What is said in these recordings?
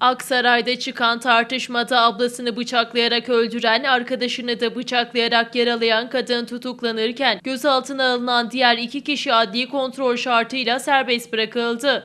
Aksaray'da çıkan tartışmada ablasını bıçaklayarak öldüren, arkadaşını da bıçaklayarak yaralayan kadın tutuklanırken gözaltına alınan diğer iki kişi adli kontrol şartıyla serbest bırakıldı.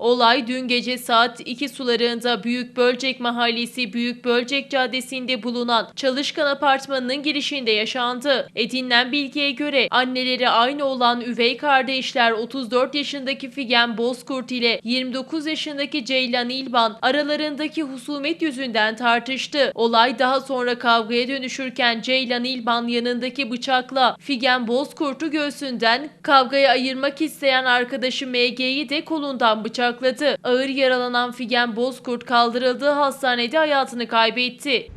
Olay dün gece saat 2 sularında Büyük Bölcek Mahallesi Büyük Bölcek Caddesi'nde bulunan Çalışkan Apartmanı'nın girişinde yaşandı. Edinilen bilgiye göre anneleri aynı olan üvey kardeşler 34 yaşındaki Figen Bozkurt ile 29 yaşındaki Ceylan İlban aralarındaki husumet yüzünden tartıştı. Olay daha sonra kavgaya dönüşürken Ceylan İlban yanındaki bıçakla Figen Bozkurt'u göğsünden kavgaya ayırmak isteyen arkadaşı MG'yi de kolundan bıçakladı. Ağır yaralanan Figen Bozkurt kaldırıldığı hastanede hayatını kaybetti.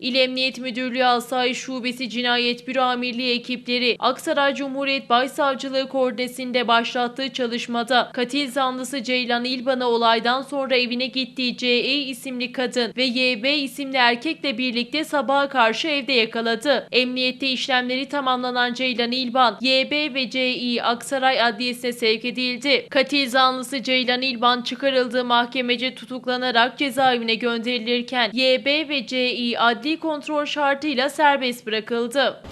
İl Emniyet Müdürlüğü Asayiş Şubesi Cinayet Büro Amirliği ekipleri Aksaray Cumhuriyet Başsavcılığı koordinesinde başlattığı çalışmada katil zanlısı Ceylan İlban'ı olaydan sonra evine gittiği CE isimli kadın ve YB isimli erkekle birlikte sabaha karşı evde yakaladı. Emniyette işlemleri tamamlanan Ceylan İlban, YB ve CI Aksaray Adliyesi'ne sevk edildi. Katil zanlısı Ceylan İlban çıkarıldığı mahkemece tutuklanarak cezaevine gönderilirken YB ve CI adli kontrol şartıyla serbest bırakıldı.